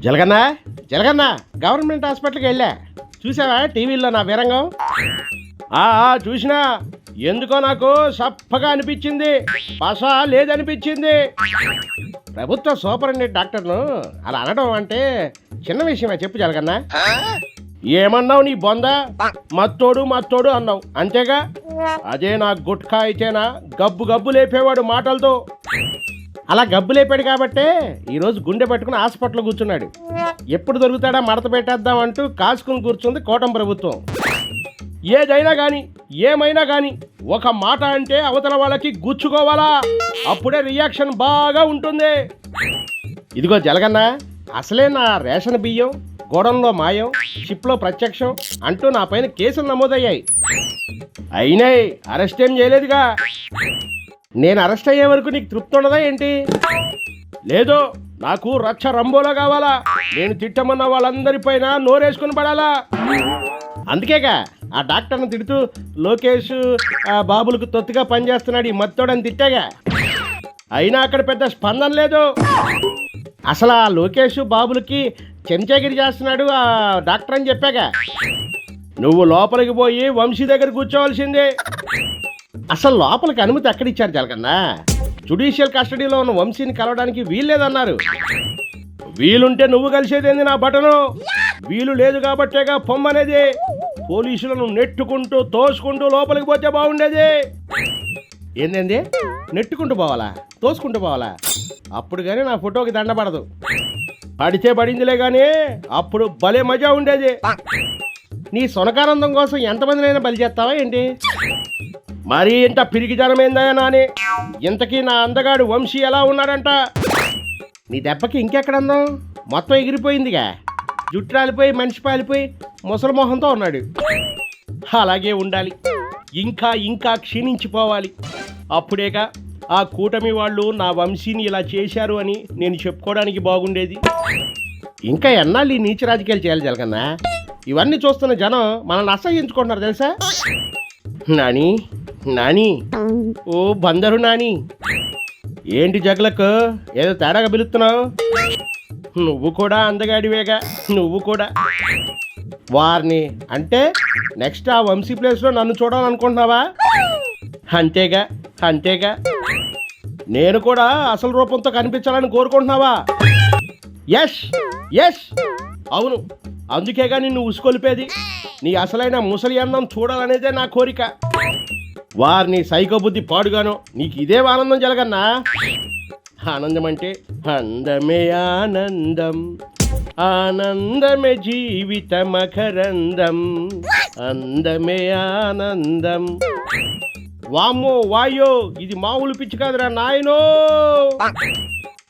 జలగన్న జలగన్న government హాస్పిటల్కి వెళ్ళా. చూసావా టీవీలో నా వీరంగం చూసినా. ఎందుకో నాకు సప్పగా అనిపించింది. పస లేదనిపించింది. ప్రభుత్వ సూపరింటెండెంట్ డాక్టర్ను అలా అనడం అంటే చిన్న విషయమే. చెప్పు జలగన్న. ఏమన్నావు నీ బొంద? మత్తోడు మత్తోడు అన్నావు. అంతేగా? అదే నా గుట్కా అయితేనా? గబ్బు గబ్బు లేపేవాడు మాటలతో. అలా గబ్బు లేపాడు కాబట్టే ఈరోజు గుండె పట్టుకుని హాస్పిటల్లో కూర్చున్నాడు. ఎప్పుడు దొరుకుతాడా మడత పెట్టేద్దాం అంటూ కాసుకుని కూర్చుంది కోటం ప్రభుత్వం. ఏదైనా కానీ ఏమైనా కానీ ఒక మాట అంటే అవతల వాళ్ళకి గుచ్చుకోవాలా? అప్పుడే రియాక్షన్ బాగా ఉంటుంది. ఇదిగో జలగన్న అసలే నా రేషన్ బియ్యం గోడంలో మాయం షిప్లో ప్రత్యక్షం అంటూ నా పైన కేసులు నమోదయ్యాయి. అయినాయి అరెస్ట్ ఏం చేయలేదుగా. నేను అరెస్ట్ అయ్యే వరకు నీకు తృప్తి ఉండదా ఏంటి? లేదో నాకు రక్ష రంబోలో కావాలా. నేను తిట్టమన్న వాళ్ళందరిపైన నోరేసుకుని పడాలా? అందుకేగా ఆ డాక్టర్ని తిడుతూ లోకేష్ ఆ బాబులకు తొత్తుగా పనిచేస్తున్నాడు ఈ మత్తోడని తిట్టాగా. అయినా అక్కడ పెద్ద స్పందన లేదు. అసలు ఆ లోకేష్ బాబులకి చెంచాగిరి చేస్తున్నాడు ఆ డాక్టర్ అని చెప్పాగా. నువ్వు లోపలికి పోయి వంశీ దగ్గర కూర్చోవలసిందే. అసలు లోపలికి అనుమతి ఎక్కడిచ్చారు జలకన్నా జుడిషియల్ కస్టడీలో ఉన్న వంశీని కలవడానికి వీల్లేదన్నారు. వీలుంటే నువ్వు కలిసేదేంది నా బటను? వీలు లేదు కాబట్టేగా పొమ్మనేది. పోలీసులను నెట్టుకుంటూ తోసుకుంటూ లోపలికి పోతే బాగుండేది. ఏందేంది? నెట్టుకుంటూ పోవాలా? తోసుకుంటూ పోవాలా? అప్పుడు కానీ నా ఫోటోకి దండ పడదు. పడితే పడిందిలే కానీ అప్పుడు భలే మజా ఉండేది. నీ సొనకానందం కోసం ఎంతమందినైనా బలి చేస్తావా ఏంటి? మరీ ఇంత పిరిగితనమైందయా నాని. ఇంతకీ నా అందగాడు వంశీ ఎలా ఉన్నాడంట? నీ దెబ్బకి ఇంకెక్కడ అందం? మొత్తం ఎగిరిపోయిందిగా. జుట్టు రాలిపోయి మనిషి పాలిపోయి ముసలి మొహంతో ఉన్నాడు. అలాగే ఉండాలి. ఇంకా ఇంకా క్షీణించిపోవాలి. అప్పుడేగా ఆ కూటమి వాళ్ళు నా వంశీని ఇలా చేశారు అని నేను చెప్పుకోవడానికి బాగుండేది. ఇంకా ఎన్నాళ్ళు ఈ నీచ రాజకీయాలు చేయాలి జరగన్నా ఇవన్నీ చూస్తున్న జనం మనల్ని అసహ్యించుకుంటున్నారు తెలుసా? నాని నాని. ఓ బందరు నాని. ఏంటి జగలకు? ఏదో తేడాగా పిలుస్తున్నావు? నువ్వు కూడా అందగాడివేగా? నువ్వు కూడా. వారిని అంటే నెక్స్ట్ ఆ వంశీ ప్లేస్లో నన్ను చూడాలనుకుంటున్నావా? అంతేగా అంతేగా. నేను కూడా అసలు రూపంతో కనిపించాలని కోరుకుంటున్నావా? ఎస్ ఎస్ అవును అందుకేగా నిన్ను ఉసుకొలిపేది? నీ అసలైన ముసలి అందం చూడాలనేదే నా కోరిక. వారిని సైకోబుద్ధి పాడుగాను నీకు ఇదే ఆనందం జరగన్నా? ఆనందం అంటే అందమే ఆనందం. ఆనందమే జీవిత మకరందం. అందమే ఆనందం. వామ్మో వాయో ఇది మామూలు పిచ్చి కాదురా నాయనో!